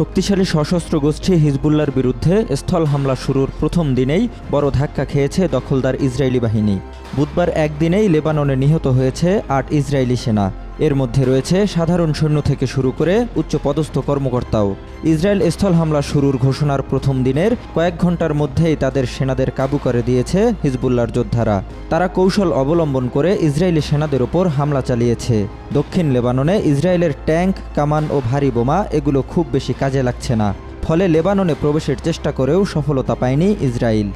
শক্তিশালী সশস্ত্র গোষ্ঠী হিজবুল্লার বিরুদ্ধে স্থল হামলা শুরুর প্রথম দিনেই বড় ধাক্কা খেয়েছে দখলদার ইসরায়েলি বাহিনী। বুধবার একদিনেই লেবাননে নিহত হয়েছে আট ইসরায়েলি সেনা। এর মধ্যে রয়েছে সাধারণ সৈন্য থেকে শুরু করে উচ্চপদস্থ কর্মকর্তাও। ইসরায়েল স্থল হামলা শুরুর ঘোষণার প্রথম দিনের কয়েক ঘণ্টার মধ্যেই তাদের সেনাদের কাবু করে দিয়েছে হিজবুল্লার যোদ্ধারা। তারা কৌশল অবলম্বন করে ইসরায়েলি সেনাদের ওপর হামলা চালিয়েছে। দক্ষিণ লেবাননে ইসরায়েলের ট্যাঙ্ক, কামান ও ভারী বোমা এগুলো খুব বেশি কাজে লাগছে না। ফলে লেবাননে প্রবেশের চেষ্টা করেও সফলতা পায়নি ইসরায়েল।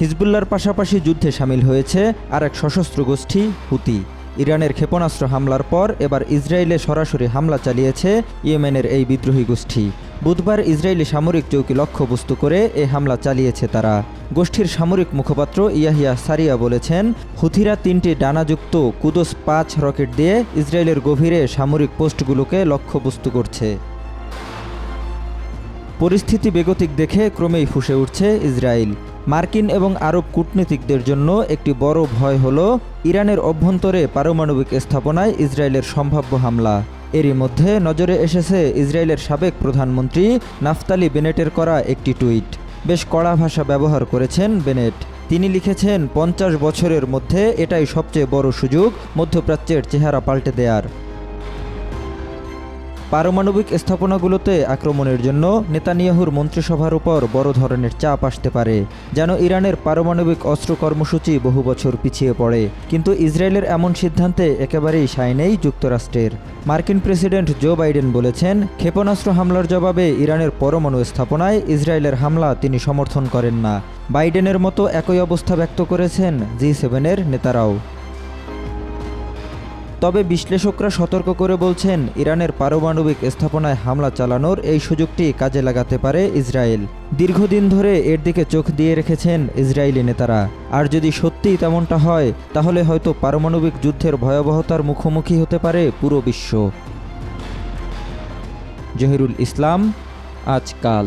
হিজবুল্লার পাশাপাশি যুদ্ধে সামিল হয়েছে আর এক সশস্ত্র গোষ্ঠী, হুতি। ইরানের ক্ষেপণাস্ত্র হামলার পর এবার ইসরায়েলে সরাসরি হামলা চালিয়েছে ইয়েমেনের এই বিদ্রোহী গোষ্ঠী। বুধবার ইসরায়েলি সামরিক চৌকি লক্ষ্যবস্তু করে এ হামলা চালিয়েছে তারা। গোষ্ঠীর সামরিক মুখপাত্র ইয়াহিয়া সারিয়া বলেছেন, হুথিরা তিনটি ডানাযুক্ত কুদোস পাঁচ রকেট দিয়ে ইসরায়েলের গভীরে সামরিক পোস্টগুলোকে লক্ষ্যবস্তু করছে। পরিস্থিতি বেগতিক দেখে ক্রমেই ফুসে উঠছে ইসরায়েল। মার্কিন এবং আরব কূটনীতিকদের জন্য একটি বড় ভয় হল ইরানের অভ্যন্তরে পারমাণবিক স্থাপনায় ইসরায়েলের সম্ভাব্য হামলা। এরই মধ্যে নজরে এসেছে ইসরায়েলের সাবেক প্রধানমন্ত্রী নাফতালি বেনেটের করা একটি টুইট। বেশ কড়া ভাষা ব্যবহার করেছেন বেনেট। তিনি লিখেছেন, পঞ্চাশ বছরের মধ্যে এটাই সবচেয়ে বড় সুযোগ মধ্যপ্রাচ্যের চেহারা পাল্টে দেয়ার। পারমাণবিক স্থাপনাগুলোতে আক্রমণের জন্য নেতানিয়াহুর মন্ত্রিসভার উপর বড় ধরনের চাপ আসতে পারে, যেন ইরানের পারমাণবিক অস্ত্র কর্মসূচি বহু বছর পিছিয়ে পড়ে। কিন্তু ইসরায়েলের এমন সিদ্ধান্তে একেবারেই সায় নেই যুক্তরাষ্ট্রের। মার্কিন প্রেসিডেন্ট জো বাইডেন বলেছেন, ক্ষেপণাস্ত্র হামলার জবাবে ইরানের পরমাণু স্থাপনায় ইসরায়েলের হামলা তিনি সমর্থন করেন না। বাইডেনের মতো একই অবস্থা ব্যক্ত করেছেন জি সেভেনের নেতারাও। তবে বিশ্লেষকরা সতর্ক করে বলছেন, ইরানের পারমাণবিক স্থাপনায় হামলা চালানোর এই সুযোগটি কাজে লাগাতে পারে ইসরায়েল। দীর্ঘদিন ধরে এর দিকে চোখ দিয়ে রেখেছেন ইসরায়েলি নেতারা। আর যদি সত্যিই তেমনটা হয়, তাহলে হয়তো পারমাণবিক যুদ্ধের ভয়াবহতার মুখোমুখি হতে পারে পুরো বিশ্ব। জহিরুল ইসলাম, আজকাল।